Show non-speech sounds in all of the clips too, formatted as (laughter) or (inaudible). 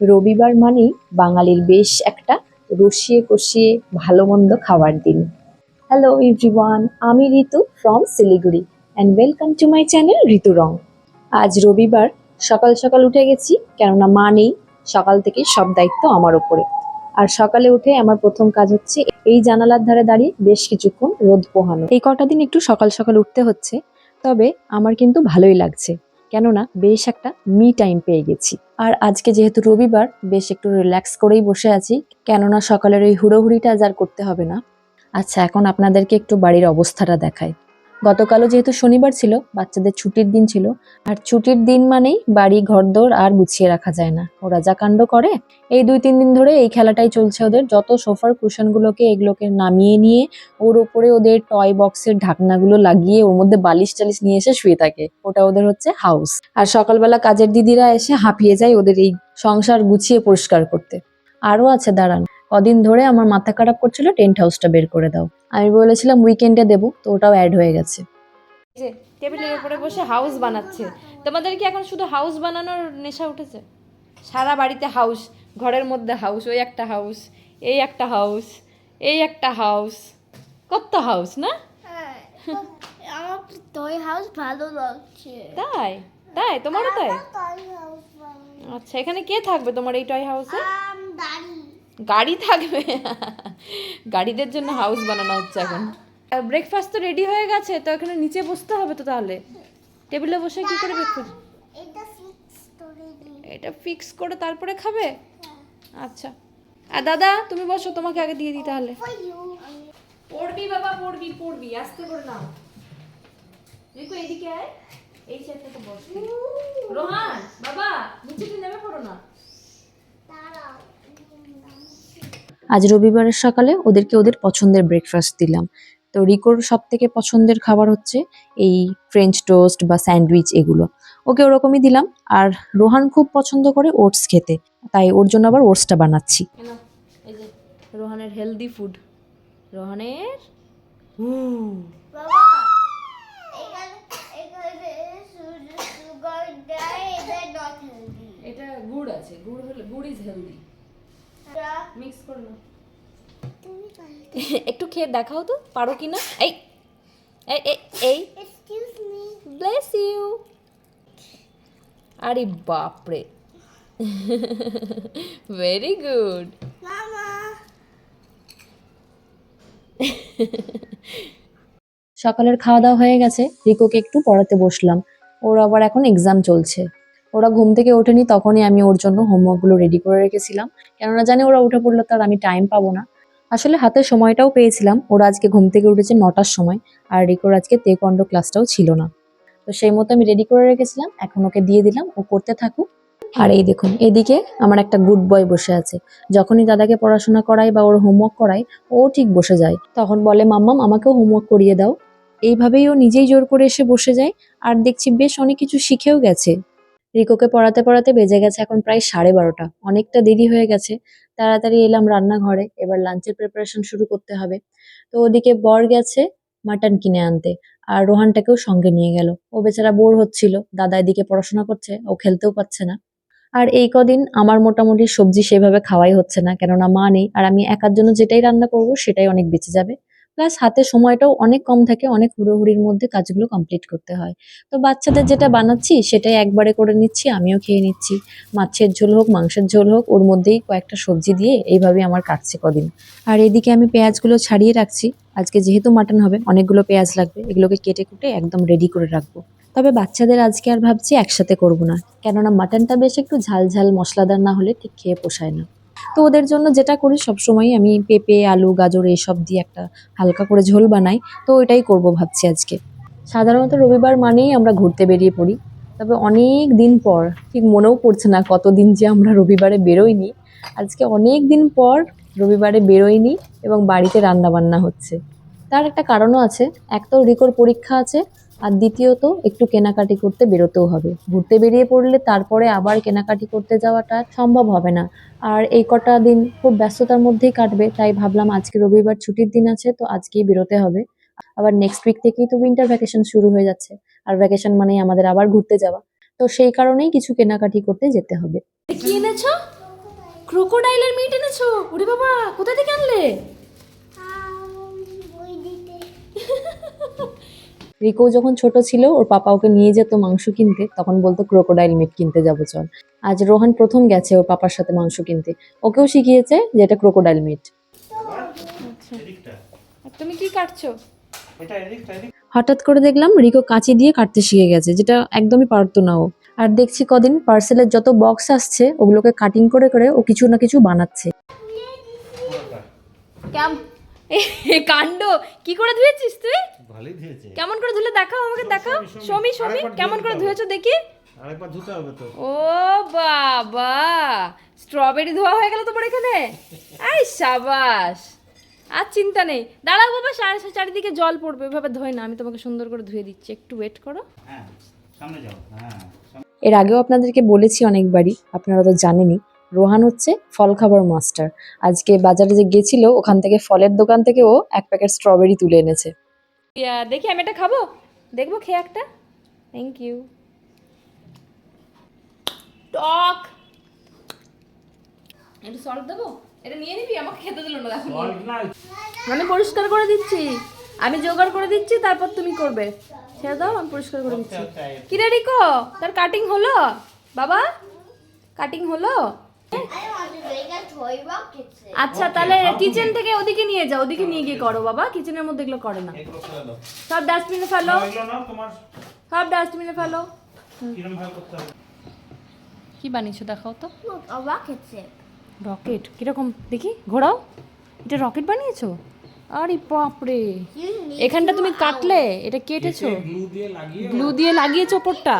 রবিবার মানেই বাঙালির বেশ একটা রসিয়ে কষিয়ে ভালো মন্দ খাবার দিন। হ্যালো এভরিওয়ান আমি Ritu from Siliguri and welcome to my channel Ritu Rong আজ রবিবার, সকাল সকাল উঠে গেছি, কেননা মা নেই, সকাল থেকে সব দায়িত্ব আমার ওপরে। আর সকালে উঠে আমার প্রথম কাজ হচ্ছে এই জানালার ধারে দাঁড়িয়ে বেশ কিছুক্ষণ রোদ পোহানো। এই কটা দিন একটু সকাল সকাল উঠতে হচ্ছে, তবে আমার কিন্তু ভালোই লাগছে। কেননা বেশ একটা মি টাইম পেয়ে গেছি। আর আজকে যেহেতু রবিবার, বেশ একটু রিল্যাক্স করেই বসে আছি, কেননা সকালের ওই হুড়োহুড়িটা আজ আর করতে হবে না। আচ্ছা এখন আপনাদেরকে একটু বাড়ির অবস্থাটা দেখাই। গতকালও যেহেতু শনিবার ছিল, বাচ্চাদের ছুটির দিন ছিল, আর ছুটির দিন মানেই বাড়ি, ঘরদোর আর গুছিয়ে রাখা যায় না। ওরা যা কাণ্ড করে, এই দুই তিন দিন ধরে এই খেলাটাই চলছে ওদের। যত সোফার কুশনগুলোকে এগুলোকে নামিয়ে নিয়ে ওর ওপরে ওদের টয় বক্সের ঢাকনাগুলো লাগিয়ে ওর মধ্যে বালিশ টালিশ নিয়ে এসে শুয়ে থাকে। ওটা ওদের হচ্ছে হাউস আর সকালবেলা কাজের দিদিরা এসে হাঁপিয়ে যায় ওদের এই সংসার গুছিয়ে পরিষ্কার করতে। আরও আছে, দাঁড়ান। কদিন ধরে আমার মাথা খারাপ করছিল টেন্ট হাউসটা বের করে দাও। আমি বলেছিলাম উইকেন্ডে দেবো তো ওটাও অ্যাড হয়ে গেছে। যে টেবিলের উপরে বসে হাউস বানাচ্ছে। তোমাদের কি এখন শুধু হাউস বানানোর নেশা উঠেছে? সারা বাড়িতে হাউস ঘরের মধ্যে হাউস ওই একটা হাউস এই একটা হাউস এই একটা হাউস কত হাউস না? হ্যাঁ আমার টয় হাউস ভালো লাগছে। তাই? তাই? তোমারও তাই? আচ্ছা এখানে কে থাকবে তোমার এই টয় হাউসে গাড়ি থাকবে। গাড়িদের জন্য হাউস বানানো হচ্ছে এখন। ব্রেকফাস্ট তো রেডি হয়ে গেছে তো এখানে নিচে বসতে হবে তো তাহলে। টেবিলে বসে কি করে ব্রেকফাস্ট এটা ফিক্স করে দিই এটা ফিক্স করে তারপরে খাবে? আচ্ছা। আর দাদা তুমি বসো তোমাকে আগে দিয়ে দিই তাহলে। পড়বি বাবা পড়বি পড়বি। আস্তে করে নাও। দেখো এদিকে আয়। এই চেয়ারটাতে বস। রোহান বাবা নিচে কি নেমে পড়ো না দাঁড়াও আজ রবিবারের সকালে ওদেরকে ওদের পছন্দের ব্রেকফাস্ট দিলাম। তো রিকোর সব থেকে পছন্দের খাবার হচ্ছে এই ফ্রেঞ্চ টোস্ট বা স্যান্ডউইচ এগুলো। ওকে ওরকমই দিলাম। আর রোহান খুব পছন্দ করে ওটস খেতে। তাই ওর জন্য আবার ওটসটা বানাচ্ছি। কেন? এই যে রোহানের হেলদি ফুড রোহানের? এটা গুড় আছে। গুড় হলে গুড় ইজ হেলদি মিক্স করে নাও। একটু খেয়ে দেখাও তো পারো কি না এই এই এই এই। এক্সকিউজ মি ব্লেস ইউ আরে বাপরে। ভেরি গুড সকালের খাওয়া দাওয়া হয়ে গেছে রিকোকে একটু পড়াতে বসলাম। ওর আবার এখন এক্সাম চলছে। ওরা ঘুম থেকে ওঠেনি, তখনই আমি ওর জন্য হোমওয়ার্কগুলো রেডি করে রেখেছিলাম। কেননা জানি ওরা উঠে পড়লে তো আর আমি টাইম পাবো না। আসলে হাতে সময়টাও পেয়েছিলাম, ওরা আজকে ঘুম থেকে উঠেছে নটার সময়, আর রিকোর আজকে তেকন্ড ক্লাসটাও ছিল না। তো সেই মতো আমি রেডি করে রেখেছিলাম, এখন ওকে দিয়ে দিলাম, ও করতে থাকুক। আর এই দেখুন, এদিকে আমার একটা গুড বয় বসে আছে। যখনই দাদাকে পড়াশোনা করাই বা ওর হোমওয়ার্ক করাই ও ঠিক বসে যায়। তখন বলে, মাম্মাম, আমাকেও হোমওয়ার্ক করিয়ে দাও। এইভাবেই ও নিজেই জোর করে এসে বসে যায়, আর দেখছি বেশ অনেক কিছু শিখেও গেছে। রিকোকে পড়াতে পড়াতে বেজে গেছে এখন প্রায় সাড়ে বারোটা। অনেকটা দেরি হয়ে গেছে। তাড়াতাড়ি এলাম রান্নাঘরে এবার লাঞ্চের প্রিপারেশন শুরু করতে হবে। তো ওদিকে বর গেছে মাটন কিনে আনতে আর রোহানটাকেও সঙ্গে নিয়ে গেল। ও বেচারা বোর হচ্ছিল। দাদা এদিকে পড়াশোনা করছে, ও খেলতেও পাচ্ছে না। আর এই কদিন আমার মোটামুটি সবজি সেভাবে খাওয়াই হচ্ছে না। কেননা মা নেই আর আমি একার জন্য যেটাই রান্না করব সেটাই অনেক বেঁচে যাবে। প্লাস হাতে সময়টাও অনেক কম থাকে, অনেক হুড়োহুড়ির মধ্যে কাজগুলো কমপ্লিট করতে হয়। তো বাচ্চাদের যেটা বানাচ্ছি সেটাই একবারে করে নিচ্ছি, আমিও খেয়ে নিচ্ছি। মাছের ঝোল হোক, মাংসের ঝোল হোক, ওর মধ্যেই কয়েকটা সবজি দিয়ে এইভাবেই আমার কাটছে কদিন। আর এদিকে আমি পেঁয়াজগুলো ছাড়িয়ে রাখছি। আজকে যেহেতু মাটন হবে, অনেকগুলো পেঁয়াজ লাগবে। এগুলোকে কেটে কুটে একদম রেডি করে রাখব। তবে বাচ্চাদের আজকে আর ভাবছি একসাথে করব না। কেননা মাটনটা বেশ একটু ঝাল ঝাল মশলাদার না হলে ঠিক খেয়ে পোষায় না। তো ওদের জন্য যেটা করি সবসময় আমি পেঁপে, আলু, গাজর এইসব দিয়ে একটা হালকা করে ঝোল বানাই। তো ওইটাই করব ভাবছি আজকে। সাধারণত রবিবার মানেই আমরা ঘুরতে বেরিয়ে পড়ি। তবে অনেক দিন পর, ঠিক মনেও পড়ছে না কতদিন যে আমরা রবিবারে বেরোইনি। আজকে অনেক দিন পর রবিবারে বেরোইনি এবং বাড়িতে রান্না বান্না হচ্ছে। তার একটা কারণও আছে। এক তো রিকোর পরীক্ষা আছে আর দ্বিতীয়ত একটু কেনাকাটি করতে বেরোতেও হবে। ঘুরতে বেরিয়ে পড়লে তারপরে আবার কেনাকাটি করতে যাওয়াটা সম্ভব হবে না। আর এই কটা দিন খুব ব্যস্ততার মধ্যেই কাটবে তাই ভাবলাম আজকে রবিবার ছুটির দিন আছে তো আজকেই বেরোতে হবে। আবার নেক্সট উইক থেকেই তো উইন্টার ভ্যাকেশন শুরু হয়ে যাচ্ছে। আর ভ্যাকেশন মানেই আমাদের আবার ঘুরতে যাওয়া। তো সেই কারণেই কিছু কেনাকাটি করতে যেতে হবে। কি এনেছো? ক্রোকোডাইলের মিট এনেছো? ওরে বাবা কোথা থেকে আনলে? (laughs) রিকো যখন ছোট ছিল ওর পাপা ওকে নিয়ে যেত মাংস কিনতে তখন বলতো ক্রোকোডাইল মিট কিনতে যাব চল। আজ রোহান প্রথম গেছে ওর পাপার সাথে মাংস কিনতে। ওকেও শিখিয়েছে যে এটা ক্রোকোডাইল মিট তুমি কি কাটছো? এটা এদিকটা এদিক হঠাৎ করে দেখলাম রিকো কাঁচি দিয়ে কাটতে শিখে গেছে যেটা একদমই পারতো না ও। আর দেখছি কদিন পার্সেলের যত বক্স আসছে ওগুলোকে কাটিং করে করে ও কিছু না কিছু বানাচ্ছে। কাণ্ড। কি করে ধুয়েছিস তুই? ভালোই কেমন করে ধুলে? দেখাও আমাকে দেখাও। সমি সমি কেমন করে ধুয়েছো দেখি। আরেকবার ধুতে হবে তো। ও বাবা স্ট্রবেরি ধোয়া হয়ে গেল তোমার এখানে? আই সাবাস। আর চিন্তা নেই। দাঁড়াও বাবা সাড়ে চারিদিকে জল পড়বে ওইভাবে ধোয় না। আমি তোমাকে সুন্দর করে ধুয়ে দিচ্ছি। একটু ওয়েট করো। হ্যাঁ সামনে যাও। হ্যাঁ এর আগেও আপনাদেরকে বলেছি অনেকবারই আপনারা তো জানেনই রোহান হচ্ছে ফল খাবার মাস্টার আজকে বাজারে যে গেছিল ওখান থেকে ফলের দোকান থেকে ও এক প্যাকেট স্ট্রবেরি তুলে এনেছে। দেখি আমি এটা খাব? দেখব খেয়ে একটা? থ্যাংক ইউ টক! একটু সল্ট দেবো? এটা নিয়ে নিবি? আমাকে খেতে দিল না দেখো। Salt না, আমি পরিষ্কার করে দিচ্ছি। আমি জোগাড় করে দিচ্ছি তারপর তুমি করবে। ছেড়ে দাও আমি পরিষ্কার করে দিচ্ছি। আচ্ছা, আচ্ছা, কি রে রিকো? তার কাটিং হলো? বাবা? কাটিং হলো? Ship. আচ্ছা তাহলে কিচেন থেকে ওদিকে নিয়ে যাও ওদিকে নিয়ে গিয়ে করো বাবা কিচেনের মধ্যে এগুলো করে না। সব ডাস্টবিনে ফেলো। সব ডাস্টবিনে ফেলো। কি বানিয়েছো দেখাও তো. রকেট কীরকম? দেখি ঘোরাও। এটা রকেট বানিয়েছো? আরে বাপরে। এখানটা তুমি কাটলে এটা কেটেছো? গ্লু দিয়ে লাগিয়ে গ্লু দিয়ে লাগিয়েছো ওপরটা?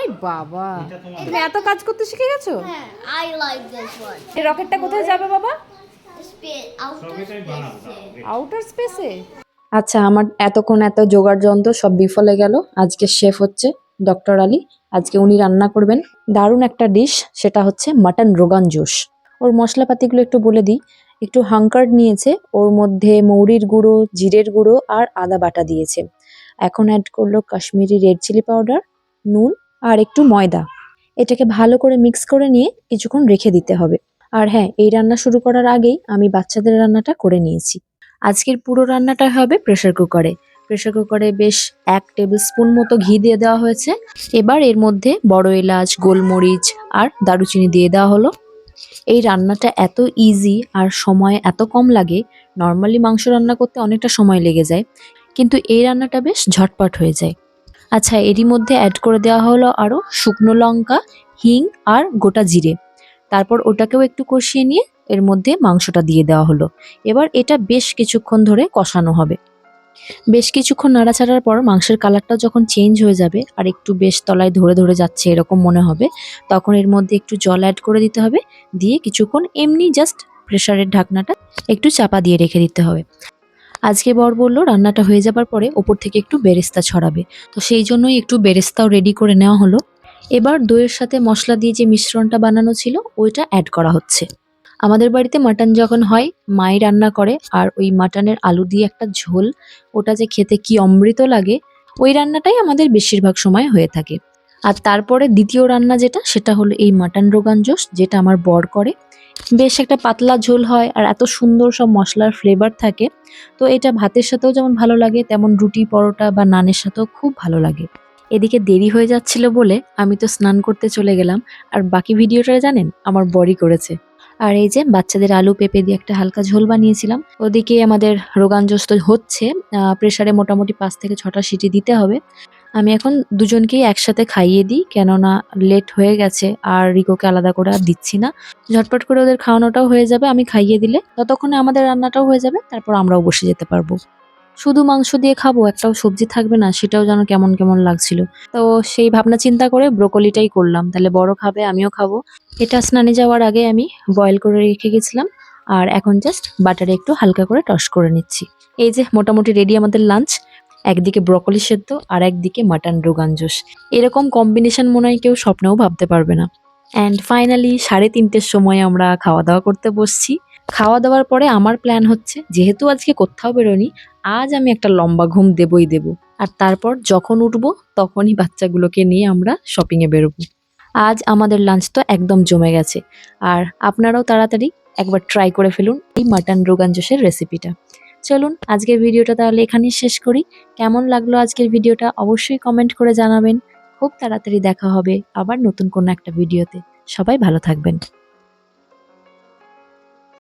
আই বাবা। তুমি এত কাজ করতে শিখে গেছো? I like this one. এই রকেটটা কোথায় যাবে বাবা. আউটার স্পেসে আচ্ছা আমার এতক্ষণ এত জোগাড় যন্ত্র সব বিফলে গেল। আজকে শেফ হচ্ছে ডক্টর আলী। আজকে উনি রান্না করবেন দারুণ একটা ডিশ সেটা হচ্ছে মাটন রোগান জোশ ওর মশলাপাতিগুলো একটু বলে দিই। একটু হাঙ্কার্ড নিয়েছে ওর মধ্যে মৌরির গুঁড়ো জিরের গুঁড়ো আর আদা বাটা দিয়েছে। এখন অ্যাড করল কাশ্মীরি রেড চিলি পাউডার নুন আর একটু ময়দা। এটাকে ভালো করে মিক্স করে নিয়ে কিছুক্ষণ রেখে দিতে হবে। আর হ্যাঁ এই রান্না শুরু করার আগেই আমি বাচ্চাদের রান্নাটা করে নিয়েছি। আজকের পুরো রান্নাটা হবে প্রেসার কুকারে প্রেসার কুকারে বেশ এক টেবিল স্পুন মতো ঘি দিয়ে দেওয়া হয়েছে। এবার এর মধ্যে বড় এলাচ, গোলমরিচ আর দারুচিনি দিয়ে দেওয়া হলো। এই রান্নাটা এত ইজি আর সময় এত কম লাগে নর্মালি মাংস রান্না করতে অনেকটা সময় লেগে যায়। কিন্তু এই রান্নাটা বেশ ঝটপট হয়ে যায়। আচ্ছা এরই মধ্যে অ্যাড করে দেওয়া হলো আরও শুকনো লঙ্কা, হিং আর গোটা জিরে। তারপর ওটাকেও একটু কষিয়ে নিয়ে এর মধ্যে মাংসটা দিয়ে দেওয়া হলো। এবার এটা বেশ কিছুক্ষণ ধরে কষানো হবে। বেশ কিছুক্ষণ নাড়াচাড়ার পর মাংসের কালারটা যখন চেঞ্জ হয়ে যাবে আর একটু বেশ তলায় ধরে ধরে যাচ্ছে এরকম মনে হবে, তখন এর মধ্যে একটু জল অ্যাড করে দিতে হবে। দিয়ে কিছুক্ষণ এমনি জাস্ট প্রেশারের ঢাকনাটা একটু চাপা দিয়ে রেখে দিতে হবে। আজকে বর বলল, রান্নাটা হয়ে যাবার পরে ওপর থেকে একটু বেরেস্তা ছড়াবে। তো সেই জন্যই একটু বেরেস্তাও রেডি করে নেওয়া হলো। এবার দইয়ের সাথে মশলা দিয়ে যে মিশ্রণটা বানানো ছিল, ওইটা অ্যাড করা হচ্ছে। আমাদের বাড়িতে মাটন যখন হয়, মাই রান্না করে, আর ওই মাটনের আলু দিয়ে একটা ঝোল, ওটা যে খেতে কি অমৃত লাগে, ওই রান্নাটাই আমাদের বেশিরভাগ সময় হয়ে থাকে। আর তারপরে দ্বিতীয় রান্না যেটা, সেটা হলো এই মাটন রোগান জোশ যেটা আমার বর করে। বেশ একটা পাতলা ঝোল হয় আর এত সুন্দর সব মশলার ফ্লেভার থাকে। তো এটা ভাতের সাথেও যেমন ভালো লাগে, তেমন রুটি, পরোটা বা নানের সাথেও খুব ভালো লাগে। এদিকে দেরি হয়ে যাচ্ছিল বলে আমি তো স্নান করতে চলে গেলাম। আর বাকি ভিডিওটা জানেন, আমার বড়ি করেছে। আর এই যে বাচ্চাদের আলু পেঁপে দিয়ে একটা হালকা ঝোল বানিয়েছিলাম। ওদিকে আমাদের রোগানজস্ত হচ্ছে প্রেসারে মোটামুটি পাঁচ থেকে ছটা সিটি দিতে হবে। আমি এখন দুজনকেই একসাথে খাইয়ে দিই, কেননা লেট হয়ে গেছে আর রিকোকে আলাদা করে আর দিচ্ছি না। ঝটপট করে ওদের খাওয়ানোটাও হয়ে যাবে, আমি খাইয়ে দিলে ততক্ষণে আমাদের রান্নাটাও হয়ে যাবে, তারপর আমরাও বসে যেতে পারব। শুধু মাংস দিয়ে খাব, একটাও সবজি থাকবে না, সেটাও যেন কেমন কেমন লাগছিল। তো সেই ভাবনা চিন্তা করে ব্রোকলিটাই করলাম, তাহলে বড় খাবে, আমিও খাব। এটা স্নানে যাওয়ার আগে আমি বয়েল করে রেখে গেছিলাম, আর এখন জাস্ট বাটারে একটু হালকা করে টস করে নিচ্ছি। এই যে মোটামুটি রেডি আমাদের লাঞ্চ একদিকে ব্রকলি সেদ্ধ আর একদিকে মাটন রোগান জোশ এরকম কম্বিনেশন মনে হয় কেউ স্বপ্নেও ভাবতে পারবে না। অ্যান্ড ফাইনালি সাড়ে তিনটের সময় আমরা খাওয়া দাওয়া করতে বসছি। খাওয়া দাওয়ার পরে আমার প্ল্যান হচ্ছে, যেহেতু আজকে কোথাও বেরোনি আজ আমি একটা লম্বা ঘুম দেবই দেব। আর তারপর যখন উঠবো, তখনই বাচ্চাগুলোকে নিয়ে আমরা শপিংয়ে বেরোবো। আজ আমাদের লাঞ্চ তো একদম জমে গেছে। আর আপনারাও তাড়াতাড়ি একবার ট্রাই করে ফেলুন এই মাটন রোগান জোশের রেসিপিটা চলুন আজকের ভিডিওটা তাহলে এখানেই শেষ করি। কেমন লাগল আজকের ভিডিওটা অবশ্যই কমেন্ট করে জানাবেন। খুব তাড়াতাড়ি দেখা হবে আবার নতুন কোনো একটা ভিডিওতে। সবাই ভালো থাকবেন।